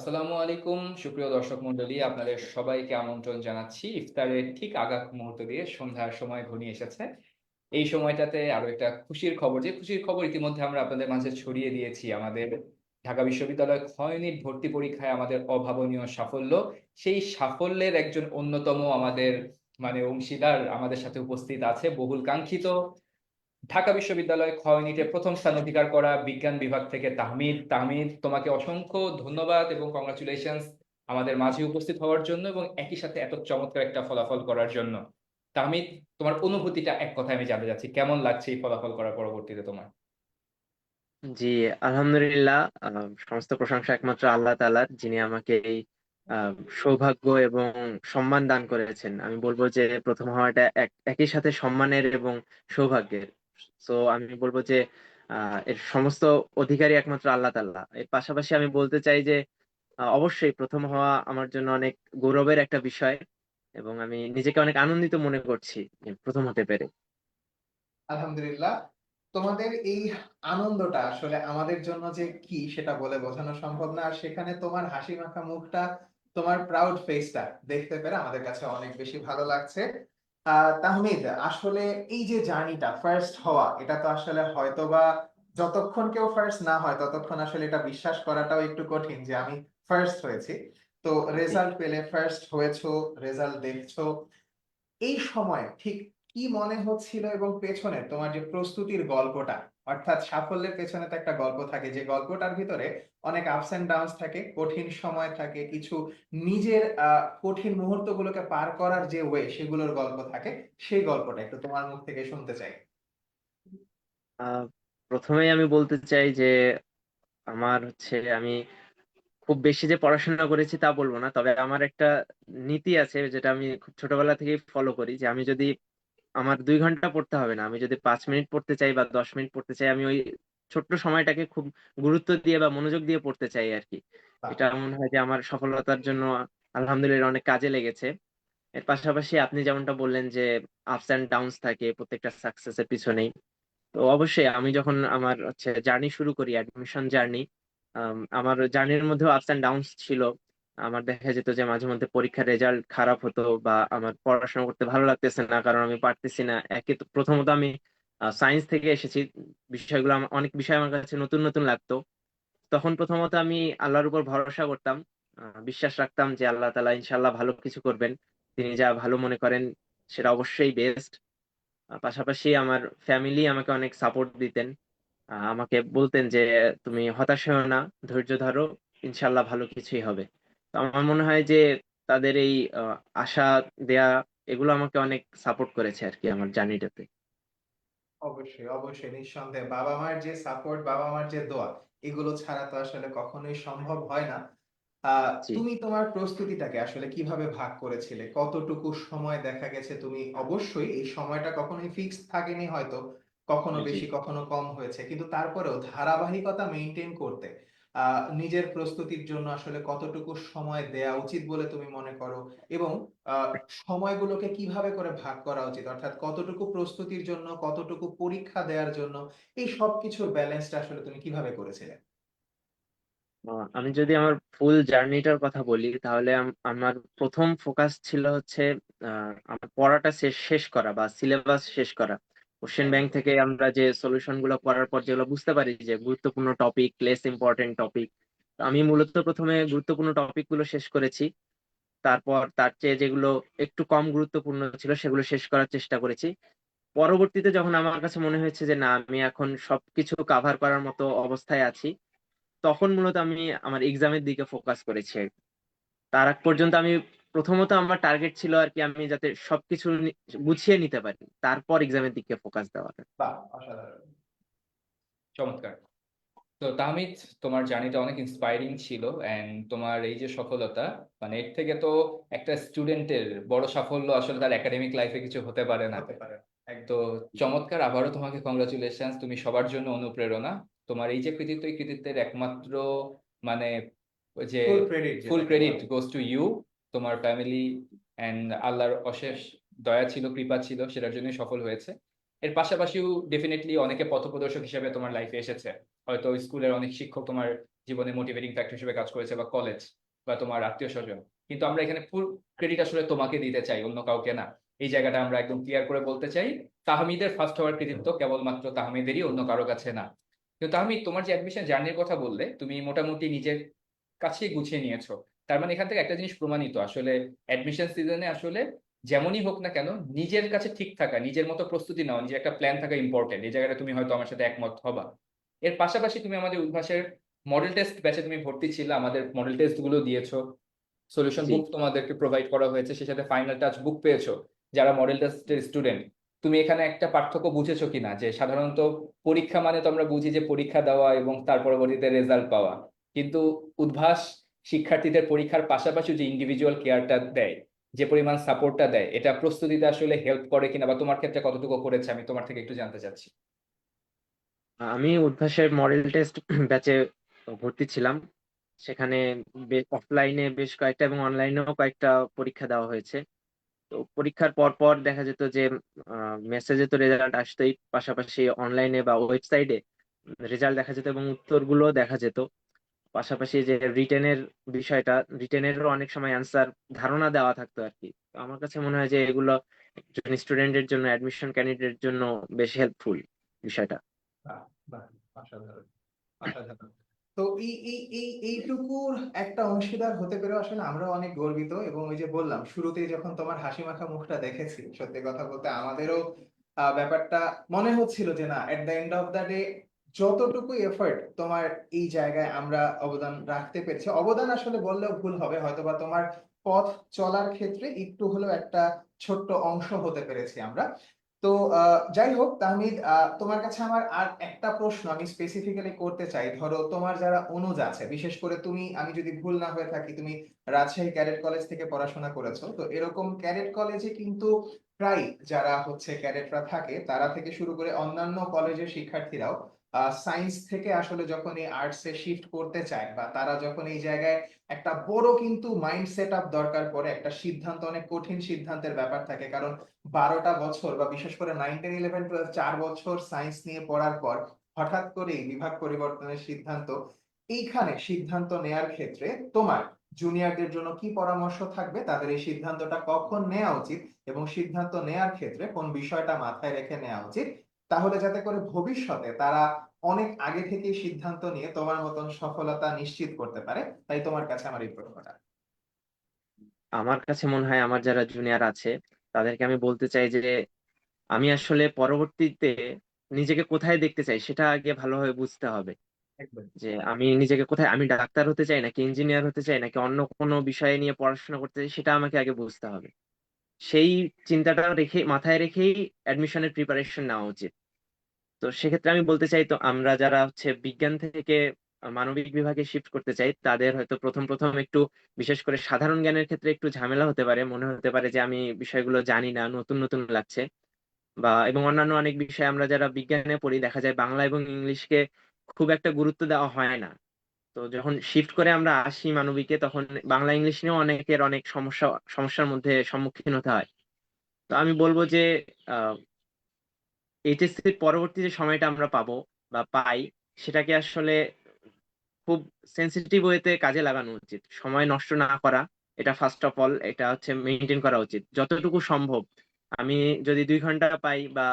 আসসালামু আলাইকুম, সুপ্রিয় দর্শক মণ্ডলী, আপনাদের সবাইকে আমন্ত্রণ জানাচ্ছি। ইফতারের ঠিক আগা মুহূর্ত দিয়ে সন্ধ্যার সময় ঘনিয়ে এসেছে। এই সময়টাতে আরও একটা খুশির খবর, যে খুশির খবর ইতিমধ্যে আমরা আপনাদের মাঝে ছড়িয়ে দিয়েছি। আমাদের ঢাকা বিশ্ববিদ্যালয় ক্ষয় ইউনিট ভর্তি পরীক্ষায় আমাদের অভাবনীয় সাফল্য, সেই সাফল্যের একজন অন্যতম আমাদের মানে অংশীদার আমাদের সাথে উপস্থিত আছে বহুল কাঙ্ক্ষিত ঢাকা বিশ্ববিদ্যালয় খ ইউনিটে প্রথম স্থান অধিকার করা বিজ্ঞান বিভাগ থেকে তাহমিদ। তাহমিদ, তোমাকে অসংখ্য ধন্যবাদ এবং কংগ্রাচুলেশনস আমাদের মাঝে উপস্থিত হওয়ার জন্য এবং একই সাথে এত চমৎকার একটা ফলাফল করার জন্য। তাহমিদ, তোমার অনুভূতিটা এক কথায় আমি জানতে চাচ্ছি, কেমন লাগছে এই ফলাফল করার পরবর্তীতে তোমার? জি, আলহামদুলিল্লাহ সমস্ত প্রশংসা একমাত্র আল্লাহ তাআলার, যিনি আমাকে এই সৌভাগ্য এবং সম্মান দান করেছেন। আমি বলব যে প্রথম হওয়াটা এক, একই সাথে সম্মানের এবং সৌভাগ্যের। সো আমি বলব যে এর সমস্ত অধিকারী একমাত্র আল্লাহ তাআলা। এর পাশাপাশি আমি বলতে চাই যে অবশ্যই প্রথম হওয়া আমার জন্য অনেক গৌরবের একটা বিষয় এবং আমি নিজেকে অনেক আনন্দিত মনে করছি প্রথম হতে পেরে। আলহামদুলিল্লাহ। তোমাদের এই আনন্দটা আসলে আমাদের জন্য যে কি সেটা বলে বোঝানো সম্ভব না। আর সেখানে তোমার হাসি মাখা মুখটা, তোমার প্রাউড ফেসটা দেখতে পেরে আমাদের কাছে অনেক বেশি ভালো লাগছে। তাহমিদ আসলে এই যে জার্নিটা ফার্স্ট হওয়া এটা তো আসলে হয়তো বা যতক্ষণ কেউ ফার্স্ট না হয় ততক্ষণ আসলে এটা বিশ্বাস করাটাও একটু কঠিন যে আমি ফার্স্ট হয়েছি। তো রেজাল্ট পেলে ফার্স্ট হয়েছো রেজাল্ট দেখছ। এই সময় ঠিক কি মনে হচ্ছিল এবং পেছনে তোমার যে প্রস্তুতির গল্পটা অর্থাৎ সাফল্যের পেছনে তো একটা গল্প থাকে। যে গল্পটার ভিতরে অনেক আপস এন্ড ডাউনস থাকে, কঠিন সময় থাকে, কিছু নিজের কঠিন মুহূর্তগুলোকে পার করার যে ওয়ে সেগুলোর গল্প থাকে, সেই গল্পটা একটু তোমার মুখ থেকে শুনতে চাই। আহ প্রথমেই আমি বলতে চাই যে, আমার হচ্ছে আমি খুব বেশি যে পড়াশোনা করেছি তা বলব না, তবে আমার একটা নীতি আছে যেটা আমি খুব ছোটবেলা থেকেই ফলো করি যে আমি যদি আমার দুই ঘণ্টা পড়তে হবে না। আমি যদি পাঁচ মিনিট পড়তে চাই বা দশ মিনিট পড়তে চাই আমি ওই ছোট্ট সময়টাকে খুব গুরুত্ব দিয়ে বা মনোযোগ দিয়ে পড়তে চাই আর কি এটা মনে হয় যে আমার সফলতার জন্য আলহামদুলিল্লাহ অনেক কাজে লেগেছে। এর পাশাপাশি আপনি যেমনটা বললেন যে আপস এন্ড ডাউনস থাকে প্রত্যেকটা সাকসেসের পিছনেই। তো অবশ্যই আমি যখন আমার হচ্ছে জার্নি শুরু করি অ্যাডমিশন জার্নি আমার জার্নির মধ্যেও আপস এন্ড ডাউনস ছিল। আমার দেখা যেত যে মাঝে মধ্যে পরীক্ষার রেজাল্ট খারাপ হতো বা আমার পড়াশোনা করতে ভালো লাগতেছে না, কারণ আমি পারতেছি না। একে তো প্রথমত আমি সায়েন্স থেকে এসেছি। বিষয়গুলো আমার- অনেক বিষয় আমার কাছে নতুন নতুন লাগতো। তখন প্রথমত আমি আল্লাহর উপর ভরসা করতাম। বিশ্বাস রাখতাম যে আল্লাহ তালা ইনশাল্লাহ ভালো কিছু করবেন। তিনি যা ভালো মনে করেন সেটা অবশ্যই বেস্ট পাশাপাশি আমার ফ্যামিলি আমাকে অনেক সাপোর্ট দিতেন। আমাকে বলতেন যে, তুমি হতাশ হও না, ধৈর্য ধরো ইনশাল্লাহ ভালো কিছুই হবে। আমার মনে হয় যে তাদের এই আশা দেয়া এগুলো আমাকে অনেক সাপোর্ট করেছে আর কি আমার জার্নিটাতে। অবশ্যই অবশ্যই নিঃসন্দেহে। বাবা মার যে সাপোর্ট বাবা মার যে দোয়া এগুলো ছাড়া তো আসলে কখনোই সম্ভব হয় না। তুমি তোমার প্রস্তুতিটাকে আসলে কীভাবে ভাগ করেছিলে? কতটুকু সময় দেখা গেছে তুমি? অবশ্যই এই সময়টা কখনোই ফিক্সড থাকেনি হয়তো। কখনো বেশি কখনো কম হয়েছে। কিন্তু তারপরেও ধারাবাহিকতা মেনটেন করতে নিজের প্রস্তুতির জন্য আসলে কতটুকু সময় দেয়া উচিত বলে তুমি মনে করো? এবং সময়গুলোকে কীভাবে করে ভাগ করা উচিত? অর্থাৎ কতটুকু প্রস্তুতির জন্য কতটুকু পরীক্ষা দেওয়ার জন্য এই সবকিছুর ব্যালেন্সটা আসলে তুমি কীভাবে করেছিলে? আমি যদি আমার ফুল জার্নিটার কথা বলি তাহলে আমার প্রথম ফোকাস ছিল হচ্ছে আহ, আমার পড়াটা শেষ শেষ করা বা সিলেবাস শেষ করা। কোশ্চেন ব্যাংক থেকে আমরা যে সলিউশনগুলো করার পর যেগুলো বুঝতে পারি যে গুরুত্বপূর্ণ টপিক লেস ইম্পর্টেন্ট টপিক আমি মূলত প্রথমে গুরুত্বপূর্ণ টপিকগুলো শেষ করেছি। তারপর তার চেয়ে যেগুলো একটু কম গুরুত্বপূর্ণ ছিল সেগুলো শেষ করার চেষ্টা করেছি। পরবর্তীতে যখন আমার কাছে মনে হয়েছে যে না, আমি এখন সবকিছু কাভার করার মতো অবস্থায় আছি, তখন মূলত আমি আমার এক্সামের দিকে ফোকাস করেছি। তার আগ পর্যন্ত আমি প্রথমত আমার টার্গেট ছিল আর কি আমি যাতে সবকিছু গুছিয়ে নিতে পারি। তারপর এক্সামের দিকে ফোকাস দেওয়ার চমৎকার। তো তাহমিদ তোমার জার্নিটা অনেক ইন্সপায়ারিং ছিল এন্ড তোমার এই যে সফলতা মানে এর থেকে তো একটা স্টুডেন্টের বড় সাফল্য আসলে তার একাডেমিক লাইফে কিছু হতে পারে না। তো চমৎকার আবারও তোমাকে কংগ্রাচুলেশনস তুমি সবার জন্য অনুপ্রেরণা। তোমার এই যে কৃতিত্ব এই কৃতিত্বের একমাত্র মানে যে full credit goes to you তোমার ফ্যামিলি এন্ড আল্লাহর অশেষ দয়া ছিল, কৃপা ছিল, সেটার জন্যই সফল হয়েছে। এর পাশাপাশিও ডেফিনেটলি অনেকে পথপ্রদর্শক হিসেবে তোমার লাইফে এসেছে। হয়তো স্কুলের অনেক শিক্ষক তোমার জীবনে মোটিভেটিং ফ্যাক্টর হিসেবে কাজ করেছে বা কলেজ বা তোমার আত্মীয় স্বজন কিন্তু আমরা এখানে ফুল ক্রেডিট আসলে তোমাকে দিতে চাই, অন্য কাউকে না। এই জায়গাটা আমরা একদম ক্লিয়ার করে বলতে চাই, তাহমিদের ফার্স্ট হওয়ার কৃতিত্ব কেবলমাত্র তাহমিদেরই, অন্য কারও কাছে না। কিন্তু তাহমিদ, তোমার যে অ্যাডমিশন জার্নির কথা বললে, তুমি মোটামুটি নিজের কাছেই গুছিয়ে নিয়েছো। তার মানে এখান থেকে একটা জিনিস প্রমাণিত। আসলে অ্যাডমিশন সিজনে আসলে যেমনই হোক না কেন নিজের কাছে ঠিক থাকা নিজের মতো প্রস্তুতি নেওয়া নিজের একটা প্ল্যান থাকা ইম্পর্টেন্ট এই জায়গাটা তুমি হয়তো আমার সাথে একমত হবা। এর পাশাপাশি তুমি আমাদের উদ্ভাসের মডেল টেস্ট ব্যাচে তুমি ভর্তি ছিলে আমাদের মডেল টেস্টগুলো দিয়েছ। সলিউশন বুক তোমাদেরকে প্রোভাইড করা হয়েছে সেই সাথে ফাইনাল টাচ বুক পেয়েছ যারা মডেল টেস্টের স্টুডেন্ট তুমি এখানে একটা পার্থক্য বুঝেছ কিনা? যে সাধারণত পরীক্ষা মানে তো আমরা বুঝি যে পরীক্ষা দেওয়া এবং তার পরবর্তীতে রেজাল্ট পাওয়া। কিন্তু উদ্ভাস শিক্ষার্থীদের পরীক্ষার পাশাপাশি যে ইন্ডিভিজুয়াল কেয়ারটা দেয়, যে পরিমাণ সাপোর্টটা দেয়, এটা প্রস্তুতিতে আসলে হেল্প করে কিনা বা তোমার ক্ষেত্রে কতটুকু করেছে, আমি তোমার থেকে একটু জানতে চাচ্ছি। আমি উদ্ভাসের মডেল টেস্ট ব্যাচে ভর্তি ছিলাম। সেখানে অফলাইনে বেশ কয়েকটা এবং অনলাইনেও কয়েকটা পরীক্ষা দেওয়া হয়েছে। তো পরীক্ষার পর পর দেখা যেত যে মেসেজে তো রেজাল্ট আসতেই, পাশাপাশি অনলাইনে বা ওয়েবসাইটে রেজাল্ট দেখা যেত এবং উত্তরগুলো দেখা যেত। পাশাপাশি যে রিটেনের বিষয়টা রিটেনেরও অনেক সময় অ্যান্সার ধারণা দেওয়া থাকতো আর কি আমার কাছে মনে হয় যে এগুলো একজন স্টুডেন্টের জন্য অ্যাডমিশন ক্যান্ডিডেটের জন্য বেশ হেল্পফুল বিষয়টা। তো এই এই এই, এইটুকুর একটা অংশীদার হতে পেরে আসলে আমরা অনেক গর্বিত এবং ওই যে বললাম, শুরুতেই যখন তোমার হাসি মাখা মুখটা দেখেছি, সত্যি কথা বলতে আমাদেরও ব্যাপারটা মনে হচ্ছিল যে না at the end of the day যতটুকু এফর্ট তোমার এই জায়গায় আমরা অবদান রাখতে পেরেছি, অবদান আসলে বললেও ভুল হবে, হয়তোবা তোমার পথ চলার ক্ষেত্রে একটু হলেও একটা ছোট্ট অংশ হতে পেরেছি আমরা। তো যাই হোক, তাহমিদ তোমার কাছে আমার আর একটা প্রশ্ন আমি স্পেসিফিক্যালি করতে চাই। ধরো, তোমার যারা অনুজ আছে, বিশেষ করে তুমি, আমি যদি ভুল না হয়ে থাকি, তুমি রাজশাহী ক্যাডেট কলেজ থেকে পড়াশোনা করেছ, তো এরকম ক্যাডেট কলেজে কিন্তু প্রায় যারা হচ্ছে ক্যাডেটরা থাকে, তারা থেকে শুরু করে অন্যান্য কলেজের শিক্ষার্থীরাও সায়েন্স থেকে আসলে যখন এই আর্টসে শিফট করতে চায় বা তারা যখন এই জায়গায় একটা বড় কিন্তু মাইন্ড সেট আপ দরকার পড়ে, একটা সিদ্ধান্ত, অনেক কঠিন সিদ্ধান্তের ব্যাপার থাকে। কারণ বারোটা বছর বা বিশেষ করে নাইন টেন ইলেভেন টুয়েলভ চার বছর সায়েন্স নিয়ে পড়ার পর হঠাৎ করে বিভাগ পরিবর্তনের সিদ্ধান্ত, এইখানে সিদ্ধান্ত নেয়ার ক্ষেত্রে তোমার জুনিয়রদের জন্য কি পরামর্শ থাকবে? তাদের এই সিদ্ধান্তটা কখন নেওয়া উচিত? এবং সিদ্ধান্ত নেয়ার ক্ষেত্রে কোন বিষয়টা মাথায় রেখে নেওয়া উচিত? তাহলে যাতে করে ভবিষ্যতে তারা অনেক আগে থেকেই সিদ্ধান্ত নিয়ে তোমার মতন সফলতা নিশ্চিত করতে পারে তাই তোমার কাছে আমার এই প্রশ্নটা। আমার কাছে মনে হয় আমার যারা জুনিয়র আছে তাদেরকে আমি বলতে চাই যে আমি আসলে পরবর্তীতে নিজেকে কোথায় দেখতে চাই সেটা আগে ভালোভাবে বুঝতে হবে। যে আমি নিজেকে কোথায় আমি ডাক্তার হতে চাই নাকি ইঞ্জিনিয়ার হতে চাই নাকি অন্য কোনো বিষয়ে নিয়ে পড়াশোনা করতে চাই সেটা আমাকে আগে বুঝতে হবে। সেই চিন্তাটা রেখে মাথায় রেখেই অ্যাডমিশনের প্রিপারেশন নেওয়া উচিত। তো সেক্ষেত্রে আমি বলতে চাই তো, আমরা যারা হচ্ছে বিজ্ঞান থেকে মানবিক বিভাগে শিফট করতে চাই, তাদের হয়তো প্রথম প্রথম একটু বিশেষ করে সাধারণ জ্ঞানের ক্ষেত্রে একটু ঝামেলা হতে পারে। মনে হতে পারে যে আমি বিষয়গুলো জানি না, নতুন নতুন লাগছে। বা, এবং অন্যান্য অনেক বিষয় আমরা যারা বিজ্ঞানে পড়ি, দেখা যায় বাংলা এবং ইংলিশকে খুব একটা গুরুত্ব দেওয়া হয় না। তো যখন শিফট করে আমরা আসি মানবিকে, তখন বাংলা, ইংলিশ নিয়েও অনেকের অনেক সমস্যা, সমস্যার মধ্যে সম্মুখীন হতে হয়। তো আমি বলব যে এইচএসসির পরবর্তী যে সময়টা আমরা পাবো বা পাই, সেটাকে আসলে খুব সেন্সিটিভ ওয়েতে কাজে লাগানো উচিত। সময় নষ্ট না করা, এটা ফার্স্ট অফ অল এটা হচ্ছে মেনটেন করা উচিত। যতটুকু সম্ভব। আমি যদি দুই ঘণ্টা পাই বা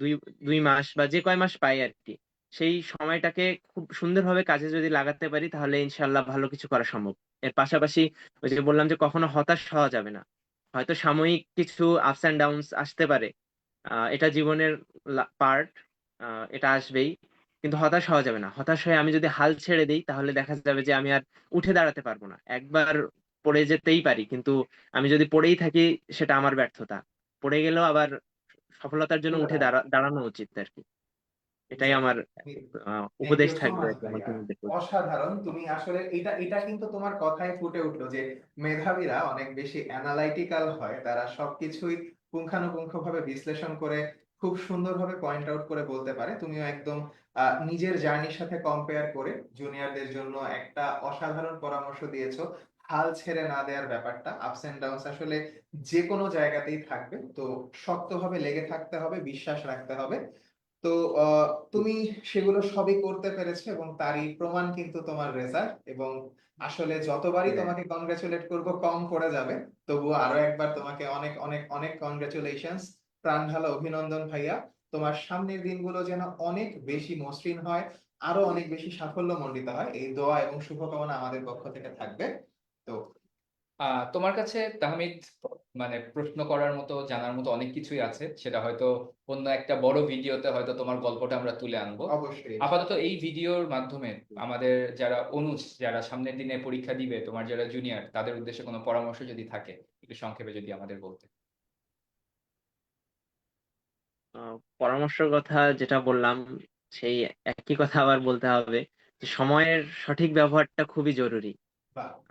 দুই দুই মাস বা যে কয় মাস পাই আর কি, সেই সময়টাকে খুব সুন্দরভাবে কাজে যদি লাগাতে পারি, তাহলে ইনশাল্লাহ ভালো কিছু করা সম্ভব। এর পাশাপাশি ওই যে বললাম যে কখনো হতাশ হওয়া যাবে না। হয়তো সাময়িক কিছু আপস অ্যান্ড ডাউনস আসতে পারে। এটা জীবনের পার্ট এটা আসবেই। কিন্তু হতাশ হওয়া যাবে না। হতাশ হয়ে আমি যদি হাল ছেড়ে দিই তাহলে দেখা যাবে যে আমি আর উঠে দাঁড়াতে পারব না। একবার পড়ে যেতেই পারি কিন্তু আমি যদি পড়েই থাকি সেটা আমার ব্যর্থতা। পড়ে গেলেও আবার সফলতার জন্য উঠে দাঁড়া দাঁড়ানো উচিত আর কি। এটাই আমার উপদেশ থাকবে। অসাধারণ। তুমি আসলে এটা এটা কিন্তু তোমার কথায় ফুটে উঠল যে মেধাবীরা অনেক বেশি অ্যানালাইটিক্যাল হয়। তারা সবকিছুই পুঙ্খানুপুঙ্খভাবে বিশ্লেষণ করে খুব সুন্দরভাবে পয়েন্ট আউট করে বলতে পারে। তুমিও একদম নিজের জার্নির সাথে কম্পেয়ার করে জুনিয়রদের জন্য একটা অসাধারণ পরামর্শ দিয়েছ। হাল ছেড়ে না দেওয়ার ব্যাপারটা আপস এন্ড ডাউনস আসলে যে কোনো জায়গাতেই থাকবে। তো শক্তভাবে লেগে থাকতে হবে, বিশ্বাস রাখতে হবে। তো তুমি সেগুলো সবই করতে পেরেছ এবং তারই প্রমাণ কিন্তু তোমার রেজাল্ট এবং আসলে যতবারই। তোমাকে কংগ্রাচুলেট করব কম পড়ে যাবে। তবুও আরও একবার তোমাকে অনেক অনেক অনেক কংগ্রাচুলেশনস প্রাণ ঢালা অভিনন্দন ভাইয়া। তোমার সামনের দিনগুলো যেন অনেক বেশি মসৃণ হয় আরও অনেক বেশি সাফল্য মণ্ডিত হয়। এই দোয়া এবং শুভকামনা আমাদের পক্ষ থেকে থাকবে। তো তোমার কাছে তাহমিদ মানে প্রশ্ন করার মতো জানার মতো অনেক কিছুই আছে। সেটা হয়তো অন্য একটা বড় ভিডিওতে হয়তো তোমার গল্পটা আমরা তুলে আনব। অবশ্যই। আপাতত এই ভিডিওর মাধ্যমে আমাদের যারা অনুজ যারা সামনের দিনে পরীক্ষা দিবে তোমার যারা জুনিয়র তাদের উদ্দেশ্যে কোনো পরামর্শ যদি থাকে একটু সংক্ষেপে যদি আমাদের বলতে। আহ, পরামর্শের কথা যেটা বললাম সেই একই কথা আবার বলতে হবে সময়ের সঠিক ব্যবহারটা খুবই জরুরি।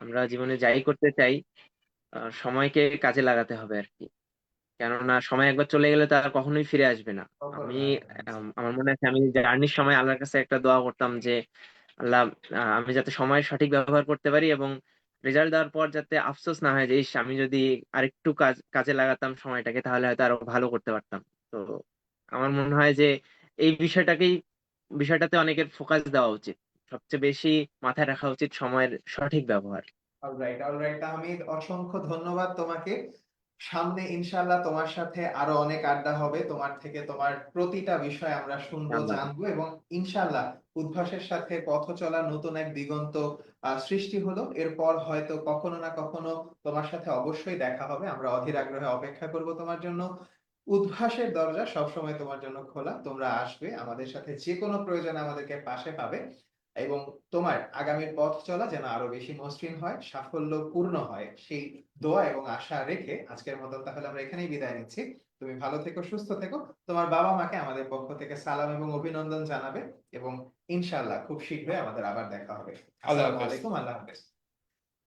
আমরা জীবনে যাই করতে চাই সময়কে কাজে লাগাতে হবে আর কি। কেননা সময় একবার চলে গেলে তো আর কখনোই ফিরে আসবে না। আমি আমার মনে আছে আমি জার্নির সময় আল্লাহর কাছে একটা দোয়া করতাম যে আল্লাহ আমি যাতে সময় সঠিক ব্যবহার করতে পারি এবং রেজাল্ট দেওয়ার পর যাতে আফসোস না হয় যে ইস আমি যদি আরেকটু কাজ কাজে লাগাতাম সময়টাকে তাহলে হয়তো আরও ভালো করতে পারতাম। তো আমার মনে হয় যে এই বিষয়টাকেই বিষয়টাতে অনেকের ফোকাস দেওয়া উচিত। সবচেয়ে বেশি মাথায় রাখা উচিত সময়ের সঠিক ব্যবহার। অলরাইট অলরাইট তাহমিদ অসংখ্য ধন্যবাদ তোমাকে। সামনে ইনশাল্লাহ তোমার সাথে আরও অনেক আড্ডা হবে। তোমার থেকে তোমার প্রতিটা বিষয় আমরা শুনব জানব। এবং ইনশাল্লাহ উদ্ভাসের সাথে পথ চলার নতুন এক দিগন্ত সৃষ্টি হলো। এরপর হয়তো কখনো না কখনো তোমার সাথে অবশ্যই দেখা হবে। আমরা অধীর আগ্রহে অপেক্ষা করব তোমার জন্য। উদ্ভাসের দরজা সবসময় তোমার জন্য খোলা। তোমরা আসবে আমাদের সাথে যে কোনো প্রয়োজনে আমাদেরকে পাশে পাবে। এবং তোমার আগামীর পথ চলা যেন আরও বেশি মসৃণ হয় সাফল্য পূর্ণ হয় সেই দোয়া এবং আশা রেখে আজকের মতো তাহলে আমরা এখানেই বিদায় নিচ্ছি। তুমি ভালো থেকো সুস্থ থেকো। তোমার বাবা মাকে আমাদের পক্ষ থেকে সালাম এবং অভিনন্দন জানাবে এবং ইনশাআল্লাহ খুব শীঘ্রই আমাদের আবার দেখা হবে। আল্লাহ আসসালামু আলাইকুম আল্লাহ হাফেজ।